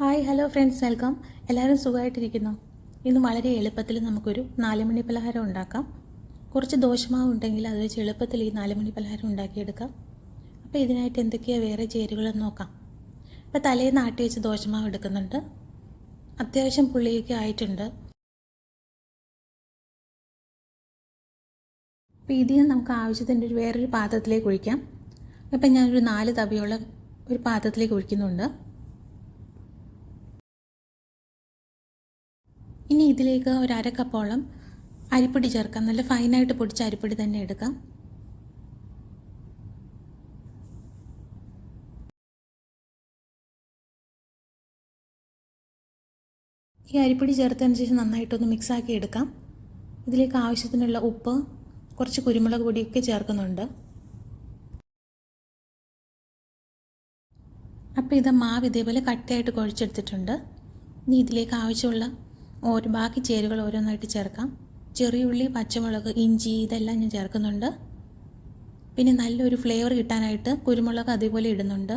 Hi hello friends welcome. എല്ലാവരും സുഖമായിട്ടിരിക്കുന്നു? ഇന്ന് വളരെ എളുപ്പത്തിൽ നമുക്കൊരു നാലുമണി പലഹാരം ഉണ്ടാക്കാം. കുറച്ച് ദോശമാവ് ഉണ്ടെങ്കിൽ അത് വെച്ച് എളുപ്പത്തിൽ ഈ നാലുമണി പലഹാരം ഉണ്ടാക്കിയെടുക്കാം. അപ്പോൾ ഇതിനായിട്ട് എന്തൊക്കെയാണ് വേറെ ചേരുവകളെന്ന് നോക്കാം. അപ്പോൾ തലേ നാട്ടി വെച്ച് ദോശമാവ് എടുക്കുന്നുണ്ട്. അത്യാവശ്യം പുള്ളിയൊക്കെ ആയിട്ടുണ്ട്. അപ്പോൾ ഇതിന് നമുക്ക് ആവശ്യത്തിന്റെ ഒരു വേറൊരു പാത്രത്തിലേക്ക് ഒഴിക്കാം. ഇപ്പം ഞാനൊരു നാല് തവിയുള്ള ഒരു പാത്രത്തിലേക്ക് ഒഴിക്കുന്നുണ്ട്. ഇനി ഇതിലേക്ക് ഒരു അര അരിപ്പൊടി ചേർക്കാം. നല്ല ഫൈനായിട്ട് പൊടിച്ച അരിപ്പൊടി തന്നെ എടുക്കാം. ഈ അരിപ്പൊടി ചേർത്തതിന് ശേഷം നന്നായിട്ടൊന്ന് മിക്സാക്കി എടുക്കാം. ഇതിലേക്ക് ആവശ്യത്തിനുള്ള ഉപ്പ് കുറച്ച് കുരുമുളക് പൊടിയൊക്കെ ചേർക്കുന്നുണ്ട്. അപ്പോൾ ഇത് മാവ് ഇതേപോലെ കട്ടിയായിട്ട് കുഴച്ചെടുത്തിട്ടുണ്ട്. ഇനി ഇതിലേക്ക് ആവശ്യമുള്ള ഓരോ ബാക്കി ചേരുവകൾ ഓരോന്നായിട്ട് ചേർക്കാം. ചെറിയുള്ളി പച്ചമുളക് ഇഞ്ചി ഇതെല്ലാം ഞാൻ ചേർക്കുന്നുണ്ട്. പിന്നെ നല്ലൊരു ഫ്ലേവർ കിട്ടാനായിട്ട് കുരുമുളക് അതേപോലെ ഇടുന്നുണ്ട്.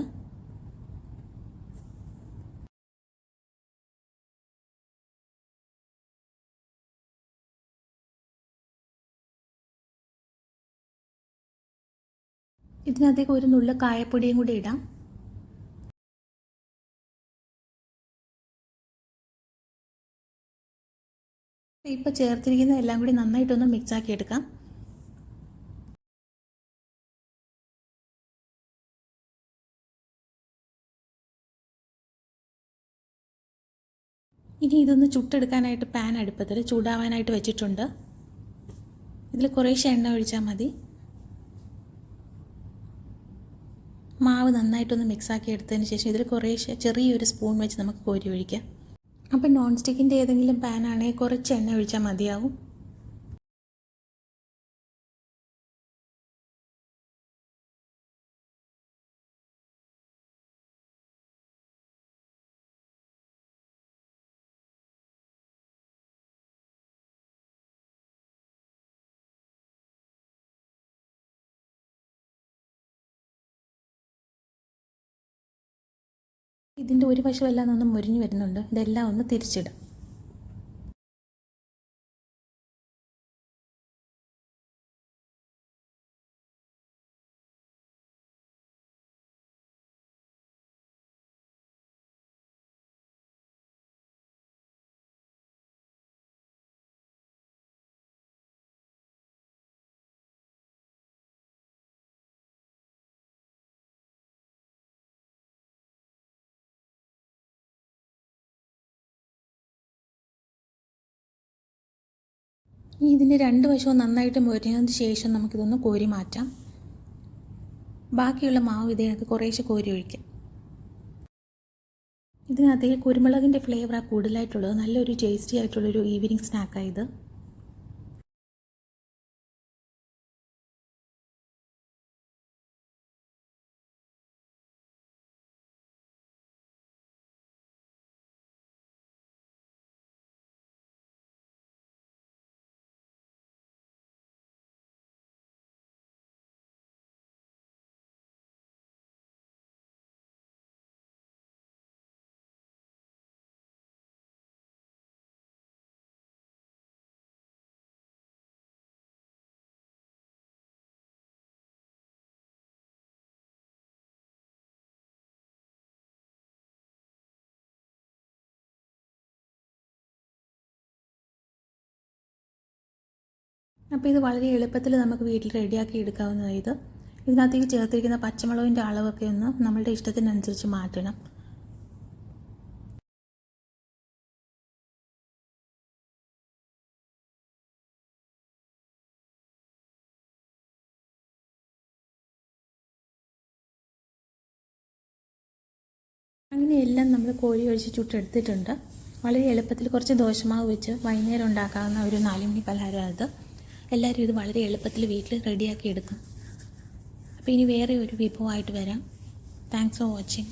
ഇതിനകത്തേക്ക് ഒരു നുള്ള കായപ്പൊടിയും കൂടി ഇടാം. ഇപ്പോൾ ചേർത്തിരിക്കുന്ന എല്ലാം കൂടി നന്നായിട്ടൊന്ന് മിക്സാക്കി എടുക്കാം. ഇനി ഇതൊന്ന് ചുട്ടെടുക്കാനായിട്ട് പാൻ അടുപ്പത്തിൽ ചൂടാവാനായിട്ട് വെച്ചിട്ടുണ്ട്. ഇതിൽ കുറേശ്ശെ എണ്ണ ഒഴിച്ചാൽ മതി. മാവ് നന്നായിട്ടൊന്ന് മിക്സാക്കി എടുത്തതിന് ശേഷം ഇതിൽ കുറേശ്ശെ ചെറിയൊരു സ്പൂൺ വെച്ച് നമുക്ക് കോരി ഒഴിക്കാം. അപ്പം നോൺ സ്റ്റിക്കിന്റെ ഏതെങ്കിലും പാനാണെങ്കിൽ കുറച്ച് എണ്ണ ഒഴിച്ചാൽ മതിയാവും. ഇതിന്റെ ഒരു വശമെല്ലാം ഒന്ന് മുരിഞ്ഞു വരുന്നുണ്ട്. ഇതെല്ലാം ഒന്ന് തിരിച്ചിടാം. ഇനി ഇതിന്റെ രണ്ട് വശവും നന്നായിട്ട് മുരിഞ്ഞതിന് ശേഷം നമുക്കിതൊന്ന് കോരി മാറ്റാം. ബാക്കിയുള്ള മാവ് ഇതിനകത്ത് കുറേശ്ശെ കോരി ഒഴിക്കാം. ഇതിനകത്ത് കുരുമുളകിന്റെ ഫ്ലേവറാണ് കൂടുതലായിട്ടുള്ളത്. നല്ലൊരു ടേസ്റ്റി ആയിട്ടുള്ളൊരു ഈവനിങ് സ്നാക്കാണ് ഇത്. അപ്പോൾ ഇത് വളരെ എളുപ്പത്തിൽ നമുക്ക് വീട്ടിൽ റെഡിയാക്കി എടുക്കാവുന്നതാണ് ഇത്. ഇതിനകത്തേക്ക് ചേർത്തിരിക്കുന്ന പച്ചമുളകിന്റെ അളവൊക്കെ ഒന്ന് നമ്മളുടെ ഇഷ്ടത്തിനനുസരിച്ച് മാറ്റണം. അങ്ങനെ എല്ലാം നമ്മൾ കോഴി ഒഴിച്ച് ചുട്ടെടുത്തിട്ടുണ്ട്. വളരെ എളുപ്പത്തിൽ കുറച്ച് ദോശമാവ് വെച്ച് വൈകുന്നേരം ഉണ്ടാക്കാവുന്ന ഒരു നാലുമണി പലഹാരമാണ് ഇത്. എല്ലാവരും ഇത് വളരെ എളുപ്പത്തിൽ വീട്ടിൽ റെഡിയാക്കി എടുക്കും. അപ്പോൾ ഇനി വേറെ ഒരു വിഭവമായിട്ട് വരാം. Thanks for watching